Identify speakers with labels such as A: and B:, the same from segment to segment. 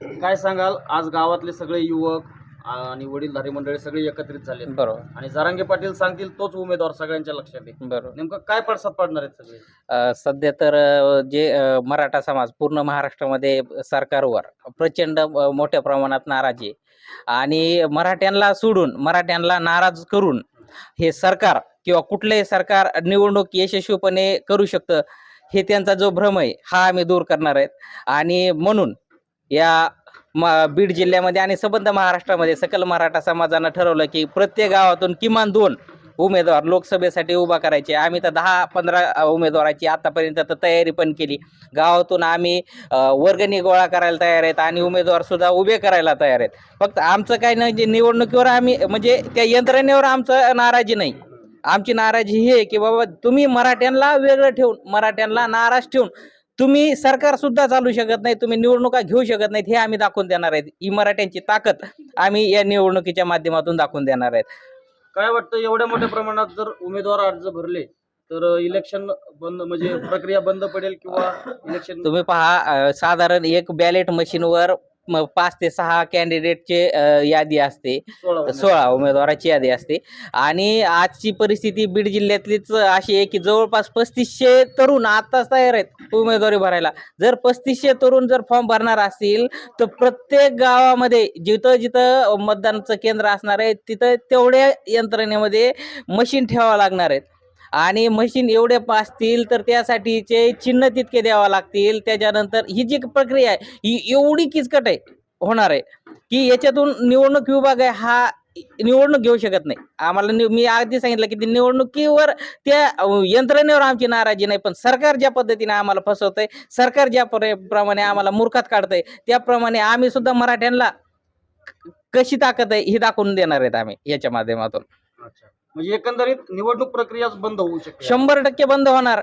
A: काय सांगाल? आज गावातले सगळे युवक आणि वडीलधारी मंडळी सगळे एकत्रित झाले
B: बरोबर.
A: आणि जरांगे पाटील सांगतील तोच उमेदवार सगळ्यांच्या लक्षात आहे.
B: बरोबर.
A: नेमकं काय पडसाद पडणार आहेत सगळे?
B: अ, सध्या तर अ, जे अ, मराठा समाज पूर्ण महाराष्ट्रामध्ये सरकारवर प्रचंड अ, मोठ्या प्रमाणात नाराजी आहे. आणि मराठ्यांना सोडून मराठ्यांना नाराज करून हे सरकार किंवा कुठलंही सरकार निवडणूक यशस्वीपणे करू शकतं हे त्यांचा जो भ्रम आहे हा आम्ही दूर करणार आहेत. आणि म्हणून या म बीड जिल्ह्यामध्ये आणि संबंध महाराष्ट्रामध्ये सकल मराठा समाजानं ठरवलं की प्रत्येक गावातून किमान दोन उमेदवार लोकसभेसाठी उभा करायचे. आम्ही तर दहा पंधरा उमेदवाराची आतापर्यंत तर तयारी पण केली. गावातून आम्ही वर्गणी गोळा करायला तयार आहेत आणि उमेदवार सुद्धा उभे करायला तयार आहेत. फक्त आमचं काय नाही जे निवडणुकीवर आम्ही म्हणजे त्या यंत्रणेवर आमचं नाराजी नाही. आमची नाराजी ही आहे की बाबा तुम्ही मराठ्यांना वेगळं ठेवून मराठ्यांना नाराज ठेवून तुम्ही सरकार सुद्धा चालू शकत नाही तुम्ही निवडणुका घेऊ शकत नाहीत हे आम्ही दाखवून देणार आहेत. ही मराठ्यांची ताकद आम्ही या निवडणुकीच्या माध्यमातून दाखवून देणार आहेत.
A: काय वाटतं एवढ्या मोठ्या प्रमाणात जर उमेदवार अर्ज भरले तर इलेक्शन बंद म्हणजे प्रक्रिया बंद पडेल किंवा इलेक्शन
B: तुम्ही पहा साधारण एक बॅलेट मशीनवर पाच ते सहा कॅन्डिडेटचे यादी असते.
A: सोळा उमेदवार.
B: सोळा उमेदवाराची यादी असते. आणि आजची परिस्थिती बीड जिल्ह्यातलीच अशी आहे की जवळपास पस्तीसशे तरुण आत्ताच तयार आहेत. उमेदवारी भरायला. जर पस्तीसशे तरुण जर फॉर्म भरणार असतील तर प्रत्येक गावामध्ये जिथं जिथं मतदानाचं केंद्र असणार आहे तिथं तेवढ्या यंत्रणेमध्ये मशीन ठेवावं लागणार आहेत. आणि मशीन एवढे असतील तर त्यासाठीचे चिन्ह तितके द्यावं लागतील. त्याच्यानंतर ही जी प्रक्रिया आहे ही एवढी किचकट आहे होणार आहे की याच्यातून निवडणूक विभाग आहे हा निवडणूक घेऊ शकत नाही. आम्हाला मी आधी सांगितलं की ती निवडणुकीवर त्या यंत्रणेवर आमची नाराजी नाही पण सरकार ज्या पद्धतीने आम्हाला फसवतंय सरकार ज्या प्र- प्रमाणे आम्हाला मूर्खात काढतंय त्याप्रमाणे आम्ही सुद्धा मराठ्यांना कशी ताकद आहे हे दाखवून देणार आहेत आम्ही याच्या माध्यमातून.
A: म्हणजे एकंदरीत निवडणूक प्रक्रियाच बंद होऊ शकते.
B: शंभर टक्के बंद होणार.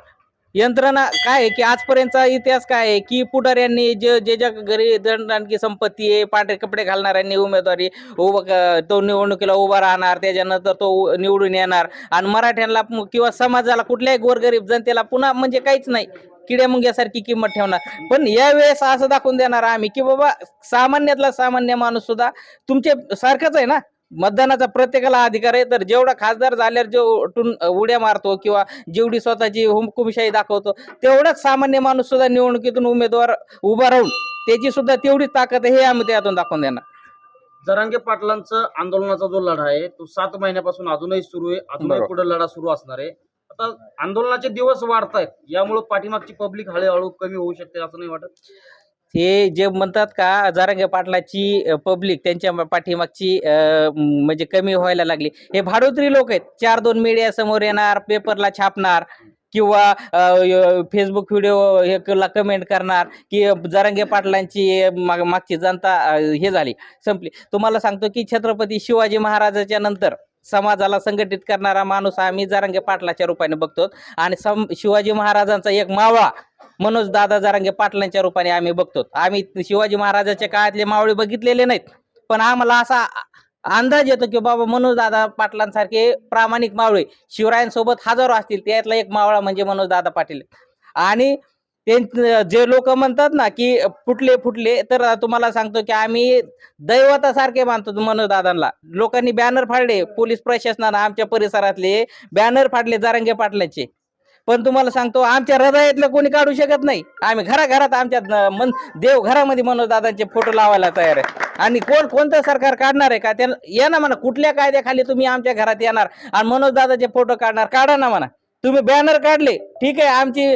B: यंत्रणा काय आहे की आजपर्यंतचा इतिहास काय आहे की पुढाऱ्यांनी जे जे ज्या घरी दंडांकी संपत्ती आहे पांढरे कपडे घालणाऱ्यांनी उमेदवारी उभं क- तो निवडणुकीला उभा राहणार त्याच्यानंतर तो निवडून येणार. आणि मराठ्यांना किंवा समाजाला कुठल्याही गोरगरीब जनतेला पुन्हा म्हणजे काहीच नाही किड्या मुंग्यासारखी किंमत ठेवणार. पण यावेळेस असं दाखवून देणार आम्ही की बाबा सामान्यातला सामान्य माणूस सुद्धा तुमचे सारखंच आहे ना? मतदानाचा प्रत्येकाला अधिकार आहे. तर जेवढा खासदार झाल्यावर जो उठून उड्या मारतो किंवा जेवढी स्वतःची हुकुमशाही दाखवतो तेवढाच सामान्य माणूस सुद्धा निवडणुकीतून उमेदवार उभा राहून त्याची सुद्धा तेवढीच ताकद आहे हे आम्ही त्यातून दाखवून देणार.
A: जरांगे पाटलांचं आंदोलनाचा जो लढा आहे तो सात महिन्यापासून अजूनही सुरू आहे. अजूनही. पुढे लढा सुरू असणार आहे. आता आंदोलनाचे दिवस वाढत आहेत यामुळे पाठीमागची पब्लिक हळूहळू कमी होऊ शकते असं नाही वाटत?
B: हे जे म्हणतात का जारंगे पाटलाची पब्लिक त्यांच्या पाठीमागची म्हणजे कमी व्हायला लागली. हे भाडोत्री लोक आहेत. चार दोन मीडिया समोर येणार पेपरला छापणार किंवा फेसबुक व्हिडिओ हे ला कमेंट करणार की जारंगे पाटलांची माग- मागची जनता हे झाली संपली. तुम्हाला सांगतो की छत्रपती शिवाजी महाराजाच्या नंतर समाजाला संघटित करणारा माणूस आम्ही जारंगे पाटलाच्या रूपाने बघतो. आणि सम शिवाजी महाराजांचा एक मावळा मनोज दादा जारांगे पाटलांच्या रूपाने आम्ही बघतो. आम्ही शिवाजी महाराजाच्या काळातले मावळे बघितलेले नाहीत. पण आम्हाला असा अंदाज येतो की बाबा मनोज दादा पाटलांसारखे प्रामाणिक मावळे शिवरायांसोबत हजारो असतील त्यातला एक मावळा म्हणजे मनोज दादा पाटील. आणि ते जे लोक म्हणतात ना की फुटले फुटले तर तुम्हाला सांगतो की आम्ही दैवतासारखे मानतो मनोज दादांना. लोकांनी बॅनर फाडले पोलीस प्रशासनानं आमच्या परिसरातले बॅनर फाडले जारंगे पाटलाचे. पण तुम्हाला सांगतो आमच्या हृदयातलं कोणी काढू शकत नाही. आम्ही घराघरात आमच्या मन देव घरामध्ये मनोजदादांचे फोटो लावायला तयार आहे. आणि कोण कोणतं सरकार काढणार आहे का? त्या या ना म्हणा कुठल्या कायद्याखाली तुम्ही आमच्या घरात येणार आणि मनोजदादाचे फोटो काढणार काढा ना म्हणा. तुम्ही बॅनर काढले ठीक आहे आमची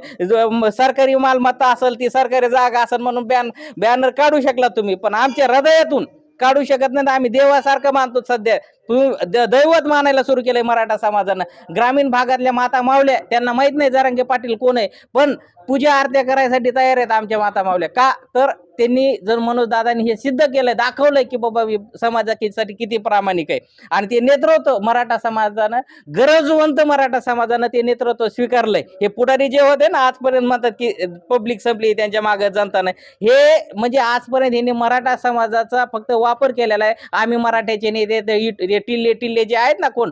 B: सरकारी मालमत्ता असेल ती सरकारी जागा असेल म्हणून बॅन बॅनर काढू शकला तुम्ही पण आमच्या हृदयातून काढू शकत नाही. तर आम्ही देवासारखं मानतो सध्या. तुम्ही द- दैवत मानायला सुरू केलंय मराठा समाजानं. ग्रामीण भागातल्या माता मावल्या त्यांना माहीत नाही जरांगे पाटील कोण आहे. पण पूजा आरत्या करायसाठी तयार आहेत आमच्या माता मावल्या. का? तर त्यांनी जर मनोज दादांनी हे सिद्ध केलंय दाखवलंय की बाबा समाजासाठी किती प्रामाणिक आहे. आणि ते नेतृत्व मराठा समाजानं गरजवंत मराठा समाजानं ते नेतृत्व स्वीकारलंय. हे पुढारी जे होते ना आजपर्यंत म्हणतात की पब्लिक संपली त्यांच्या मागे जनता नाही. हे म्हणजे आजपर्यंत यांनी मराठा समाजाचा फक्त वापर केलेला आहे. आम्ही मराठ्याचे नेते टिल्ले टिल्ले जे आहेत ना कोण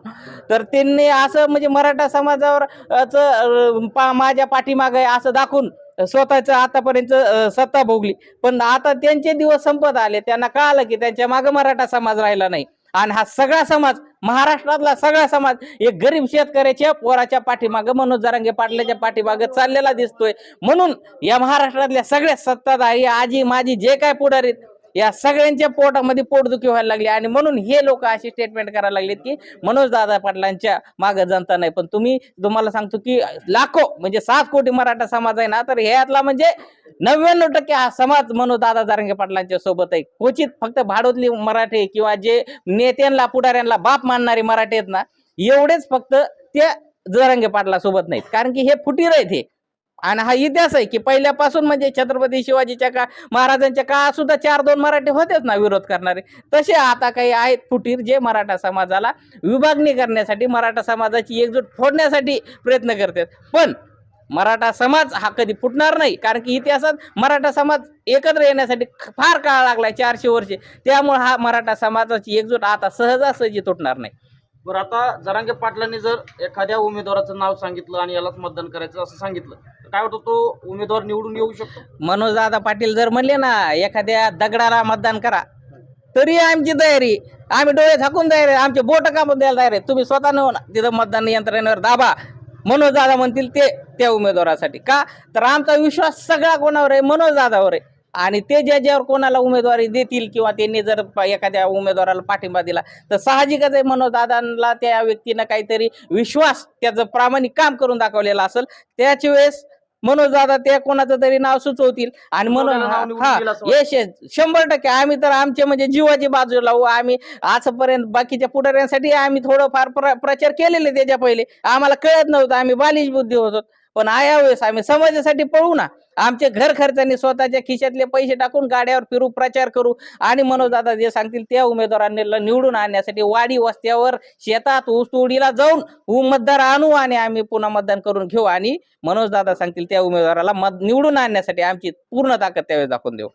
B: तर त्यांनी असं म्हणजे मराठा समाजावर पा- माझ्या पाठीमागे आहे असं दाखवून स्वतःच आतापर्यंत सत्ता भोगली. पण आता त्यांचे दिवस संपत आले त्यांना कळालं की त्यांच्या मागे मराठा समाज राहिला नाही. आणि हा सगळा समाज महाराष्ट्रातला सगळा समाज एक गरीब शेतकऱ्याच्या पोराच्या पाठीमागं मनोज जरांगे पाटलाच्या पाठीमागं चाललेला दिसतोय. म्हणून या महाराष्ट्रातल्या सगळ्या सत्ताधारी आजी माझी जे काय पुढारीत या सगळ्यांच्या पोटामध्ये पोटदुखी व्हायला लागली. आणि म्हणून हे लोक अशी स्टेटमेंट करायला लागलेत की मनोज दादा पाटलांच्या मागे जनता नाही. पण तुम्ही तुम्हाला सांगतो की लाखो म्हणजे सात कोटी मराठा समाज आहे ना तर ह्यातला म्हणजे नव्याण्णव टक्के हा समाज मनोज दादा जारंगे पाटलांच्या सोबत आहे. क्वचित फक्त भाडोतली मराठे किंवा जे नेत्यांना पुढाऱ्यांना बाप मानणारे मराठे आहेत ना एवढेच फक्त ते जरांगे पाटला सोबत नाहीत. कारण की हे फुटीर आहेत हे. आणि हा इतिहास आहे की पहिल्यापासून म्हणजे छत्रपती शिवाजीच्या का महाराजांच्या काळात सुद्धा चार दोन मराठे होतेच ना विरोध करणारे. तसे आता काही आहेत फुटीर जे मराठा समाजाला विभागणी करण्यासाठी मराठा समाजाची एकजूट फोडण्यासाठी प्रयत्न करतात. पण मराठा समाज हा कधी फुटणार नाही कारण की इतिहासात मराठा समाज एकत्र येण्यासाठी फार काळ लागलाय चारशे वर्षे. त्यामुळे हा मराठा समाजाची एकजूट आता सहजासहजी तुटणार नाही.
A: बरं आता जरांगे पाटलांनी जर एखाद्या उमेदवाराचं नाव सांगितलं आणि यालाच मतदान करायचं असं सांगितलं तर काय वाटतं तो उमेदवार निवडून येऊ शकतो?
B: मनोजदादा पाटील जर म्हणले ना एखाद्या दगडाला मतदान करा तरी आमची तयारी आम्ही डोळे झाकून तयार आहे. आमचे बोट कापून द्यायला तयार आहे तुम्ही स्वतः न तिथं मतदान यंत्रणेवर दाबा. मनोजदादा म्हणतील ते त्या उमेदवारासाठी. का? तर आमचा विश्वास सगळा कोणावर आहे? मनोजदादावर आहे. आणि ते ज्या ज्यावर कोणाला उमेदवारी देतील किंवा त्यांनी जर एखाद्या उमेदवाराला पाठिंबा दिला तर साहजिकच आहे मनोजदादांना त्या व्यक्तीनं काहीतरी विश्वास त्याचं प्रामाणिक काम करून दाखवलेलं असेल. त्याच वेळेस मनोजदादा त्या कोणाचं तरी नाव सुचवतील आणि म्हणून हा यश. शंभर टक्के. आम्ही तर आमचे म्हणजे जीवाची बाजू लावू. आम्ही आजपर्यंत बाकीच्या पुढाऱ्यांसाठी आम्ही थोडंफार प्र प्रचार केलेले त्याच्या पहिले. आम्हाला कळत नव्हतं. आम्ही बालिश बुद्धी होतो. पण यावेळेस आम्ही समाजासाठी पळू ना. आमचे घर खर्चाने स्वतःच्या खिशातले पैसे टाकून गाड्यावर फिरू प्रचार करू. आणि मनोजदादा जे सांगतील त्या उमेदवारांनी ल- निवडून आणण्यासाठी वाडी वस्त्यावर शेतात ऊसतोडीला जाऊन उ- मतदार आणू आणि आम्ही पुन्हा मतदान करून घेऊ. आणि मनोजदादा सांगतील त्या उमेदवाराला मत निवडून आणण्यासाठी आमची पूर्ण ताकद त्यावेळेस दाखवून देऊ.